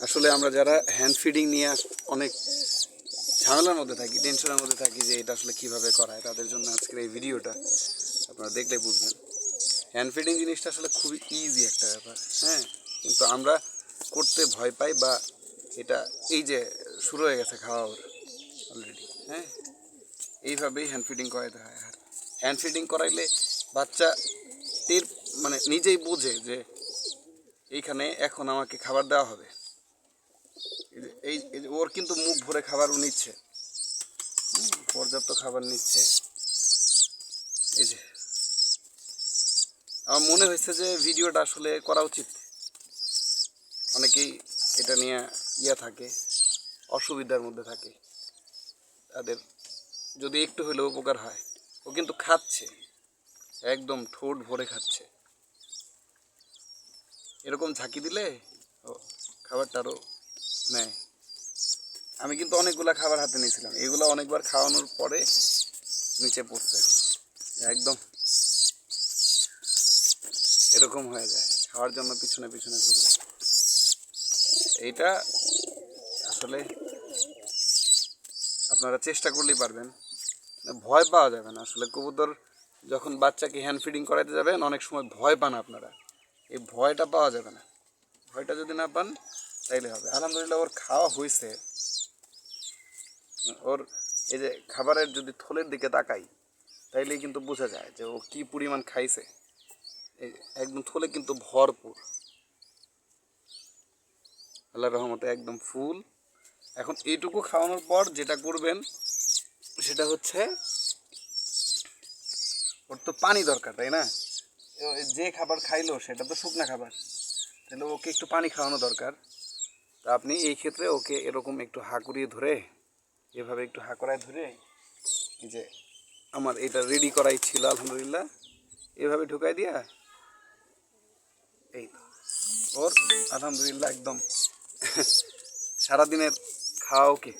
আসলে আমরা যারা হ্যান্ড ফিডিং নিয়ে অনেক ঝামেলার মধ্যে থাকি টেনশনের মধ্যে থাকি যে এটা আসলে কীভাবে করায় তাদের জন্য আজকের এই ভিডিওটা আপনারা দেখলে বুঝবেন। হ্যান্ড ফিডিং জিনিসটা আসলে খুবই ইজি একটা ব্যাপার হ্যাঁ? কিন্তু আমরা করতে ভয় পাই বা এটা এই যে শুরু হয়ে গেছে খাওয়া ওর অলরেডি হ্যাঁ? এইভাবেই হ্যান্ড ফিডিং করাইতে হয় আর হ্যান্ড ফিডিং করাইলে বাচ্চা টের মানে নিজেই বোঝে যে এইখানে এখন আমাকে খাবার দেওয়া হবে। এই ওর কিন্তু মুখ ভরে খাবারও নিচ্ছে। পর্যাপ্ত খাবার নিচ্ছে। এই যে। আমার মনে হয়েছে যে ভিডিওটা আসলে করা উচিত। অনেকেই এটা নিয়ে ইয়া থাকে, অসুবিধার মধ্যে থাকে। তাদের যদি একটু হলেও উপকার হয়, ও কিন্তু খাচ্ছে। একদম ঠোঁট ভরে খাচ্ছে। এরকম ঝাঁকি দিলে ও খাবারটা আরও নেয় আমি কিন্তু অনেকগুলো খাবার হাতে নিয়েছিলাম। এগুলো অনেকবার খাওয়ানোর পরে নিচে পড়ছে। একদম এরকম হয়ে যায়। খাওয়ার জন্য পিছনে পিছনে ঘুরে। এইটা আসলে আপনারা চেষ্টা করলেই পারবেন। ভয় পাওয়া যাবে না। আসলে কবুতর যখন বাচ্চাকে হ্যান্ড ফিডিং করাতে যাবেন, অনেক সময় ভয় পান আপনারা। এই ভয়টা পাওয়া যাবে না। ভয়টা যদি না পান তাইলে হবে। আলহামদুলিল্লাহ, ওর খাওয়া হয়েছে ওর এই যে খাবারের যদি থলের দিকে তাকাই, তাইলেই কিন্তু বোঝা যায় যে ও কি পরিমাণ খাইছে। একদম থলে কিন্তু ভরপুর। আল্লাহ রহমতে একদম ফুল। এখন এইটুকু খাওয়ানোর পর যেটা করবেন, সেটা হচ্ছে, ওর তো পানি দরকার, তাই না? যে খাবার খাইলো, সেটা তো শুকনা খাবার। তাহলে ওকে একটু পানি খাওয়ানো দরকার। তা আপনি এই ক্ষেত্রে ওকে এরকম একটু হা করিয়ে ধরে, এভাবে একটু হা করায় ধরে যে আমার এটা রেডি করাই ছিল, আলহামদুলিল্লাহ। এভাবে ঢুকাই দিয়া, এই ওর আলহামদুলিল্লাহ একদম সারাদিনের খাওয়া ওকে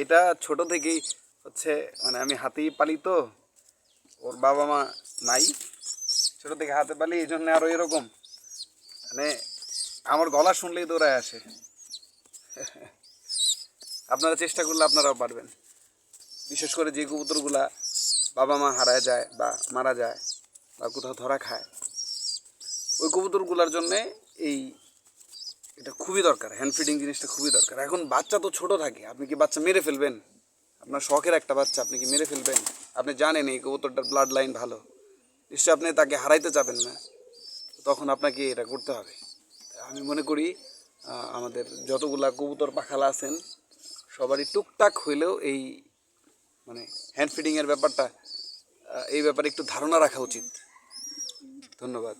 এটা ছোট থেকেই হচ্ছে মানে আমি হাতেই পালি তো, ওর বাবা মা নাই। ছোট থেকে হাতে পালি, এই জন্য আরও এরকম। মানে আমার গলা শুনলেই দৌড়ায় আসে। আপনারা চেষ্টা করলে আপনারাও পারবেন। বিশেষ করে যে কবুতরগুলা বাবা মা হারায় যায় বা মারা যায় বা কোথাও ধরা খায়, ওই কবুতরগুলার জন্যে এই এটা খুবই দরকার হ্যান্ড ফিডিং জিনিসটা খুবই দরকার। এখন বাচ্চা তো ছোট থাকে, আপনি কি বাচ্চা মেরে ফেলবেন? আপনার শখের একটা বাচ্চা, আপনি কি মেরে ফেলবেন? আপনি জানেন এই কবুতরটার ব্লাড লাইন ভালো। নিশ্চয়ই আপনি তাকে হারাইতে যাবেন না, তখন আপনাকে এটা করতে হবে। আমি মনে করি আমাদের যতগুলা কবুতর পাখালা আছেন, সবারই টুকটাক হইলেও এই মানে হ্যান্ড ফিডিংয়ের ব্যাপারটা এই ব্যাপারে একটু ধারণা রাখা উচিত। ধন্যবাদ।